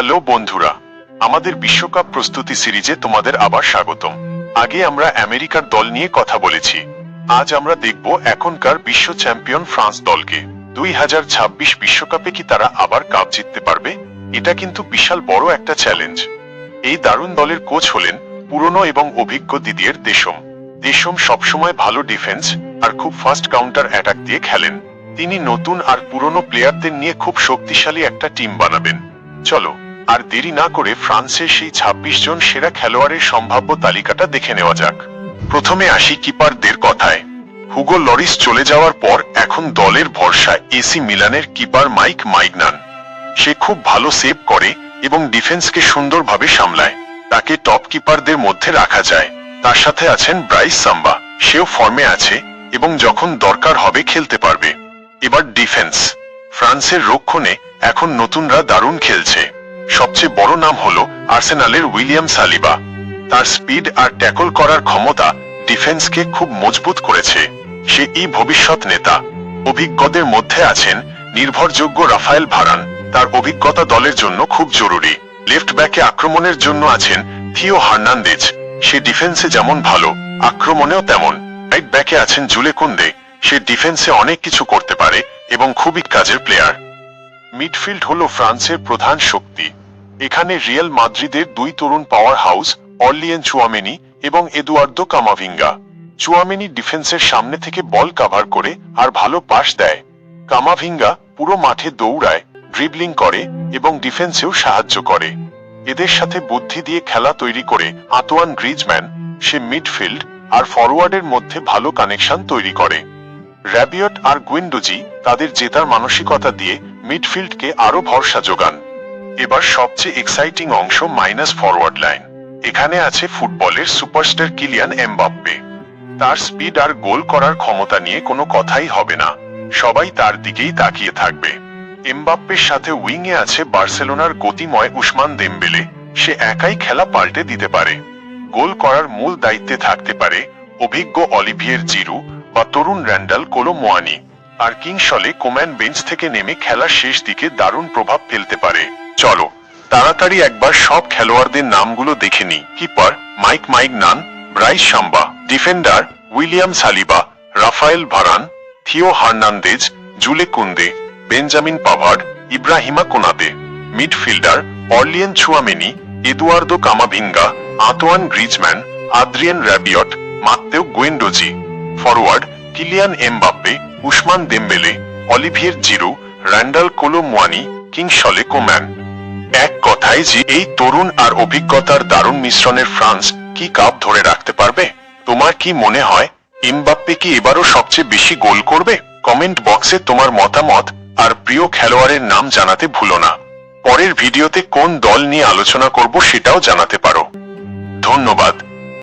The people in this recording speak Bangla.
হ্যালো বন্ধুরা, আমাদের বিশ্বকাপ প্রস্তুতি সিরিজে তোমাদের আবার স্বাগতম। আগে আমরা আমেরিকার দল নিয়ে কথা বলেছি। আজ আমরা দেখব এখনকার বিশ্ব চ্যাম্পিয়ন ফ্রান্স দলকে। দুই হাজার ছাব্বিশ বিশ্বকাপে কি তারা আবার কাপ জিততে পারবে? এটা কিন্তু বিশাল বড় একটা চ্যালেঞ্জ এই দারুণ দলের কোচ হলেন পুরনো এবং অভিজ্ঞ দিদিয়ের দেশম। দেশম সবসময় ভালো ডিফেন্স আর খুব ফাস্ট কাউন্টার অ্যাটাক দিয়ে খেলেন। তিনি নতুন আর পুরনো প্লেয়ারদের নিয়ে খুব শক্তিশালী একটা টিম বানাবেন। চলো আর দেরি না করে ফ্রান্সের সেই ছাব্বিশ জন সেরা খেলোয়াড়ের সম্ভাব্য তালিকাটা দেখে নেওয়া যাক। প্রথমে আসি কিপারদের কথায়। হুগো লরিস চলে যাওয়ার পর এখন দলের ভরসা এসি মিলানের কিপার মাইক মাইগনান। সে খুব ভালো সেভ করে এবং ডিফেন্সকে সুন্দরভাবে সামলায়। তাকে টপ কিপারদের মধ্যে রাখা যায়। তার সাথে আছেন ব্রাইস সাম্বা। সেও ফর্মে আছে এবং যখন দরকার হবে খেলতে পারবে। এবার ডিফেন্স। ফ্রান্সের রক্ষণে এখন নতুনরা দারুণ খেলছে। সবচেয়ে বড় নাম হল আর্সেনালের উইলিয়াম সালিবা। তার স্পিড আর ট্যাকল করার ক্ষমতা ডিফেন্সকে খুব মজবুত করেছে। সে ই ভবিষ্যৎ নেতা। অভিজ্ঞদের মধ্যে আছেন নির্ভরযোগ্য রাফায়েল ভারান। তার অভিজ্ঞতা দলের জন্য খুব জরুরি। লেফট ব্যাকে আক্রমণের জন্য আছেন থিও হার্নান্দেজ। সে ডিফেন্সে যেমন ভালো, আক্রমণেও তেমন। রাইট ব্যাকে আছেন জুলে কুন্দে। সে ডিফেন্সে অনেক কিছু করতে পারে এবং খুবই কাজের প্লেয়ার। মিডফিল্ড হল ফ্রান্সের প্রধান শক্তি। এখানে রিয়াল মাদ্রিদের দুই তরুণ পাওয়ার হাউস অর্লিয়েন চুয়ামেনি এবং এদুয়ার্দো কামাভিঙ্গা। চুয়ামেনি ডিফেন্সের সামনে থেকে বল কাভার করে আর ভালো পাস দেয়। কামাভিঙ্গা পুরো মাঠে দৌড়ায় ড্রিবলিং করে এবং ডিফেন্সেও সাহায্য করে। এদের সাথে বুদ্ধি দিয়ে খেলা তৈরি করে আতোয়ান গ্রিজম্যান সে মিডফিল্ড আর ফরওয়ার্ডের মধ্যে ভালো কানেকশন তৈরি করে। র্যাবিয়ট আর গুইন্ডোজি তাদের জেতার মানসিকতা দিয়ে মিডফিল্ডকে আরও ভরসা যোগান। এবার সবচেয়ে এক্সাইটিং অংশ মাইনাস ফরওয়ার্ড লাইন এখানে আছে ফুটবলের সুপারস্টার কিলিয়ান এমবাপ্পে। তার স্পিড আর গোল করার ক্ষমতা নিয়ে কোনো কথাই হবে না। সবাই তার দিকেই তাকিয়ে থাকবে। এমবাপ্পের সাথে উইংয়ে আছে বার্সেলোনার গতিময় উসমান দেমবেলে। সে একাই খেলা পাল্টে দিতে পারে। গোল করার মূল দায়িত্বে থাকতে পারে অভিজ্ঞ অলিভিয়ের জিরু বা তরুণ র্যান্ডাল কোলো মোয়ানি আর কিংসলে কোম্যান বেঞ্চ থেকে নেমে খেলার শেষ দিকে দারুণ প্রভাব ফেলতে পারে। চলো, তাড়াতাড়ি একবার সব খেলোয়াড়দের নামগুলো দেখে নি keeper, Mike Maignan, Brice Samba, defender, William Saliba, Raphael Varane, Theo Hernandez, Jules Kounde, Benjamin Pavard Ibrahima Konate, midfielder, Aurelien Tchouameni, Eduardo Camavinga, Antoine Griezmann Adrien Rabiot, Matteo Guendouzi forward Kylian Mbappe, Ousmane Dembele, Olivier Giroud, Randal Kolo Muani, Kingsley Coman. এক কথায় যে এই তরুণ আর অভিজ্ঞতার দারুণ মিশ্রণের ফ্রান্স কি কাপ ধরে রাখতে পারবে? তোমার কি মনে হয় ইমবাপ্পে কি এবারও সবচেয়ে বেশি গোল করবে? কমেন্ট বক্সে তোমার মতামত আর প্রিয় খেলোয়াড়ের নাম জানাতে ভুলো না। পরের ভিডিওতে কোন দল নিয়ে আলোচনা করব সেটাও জানাতে পারো। ধন্যবাদ।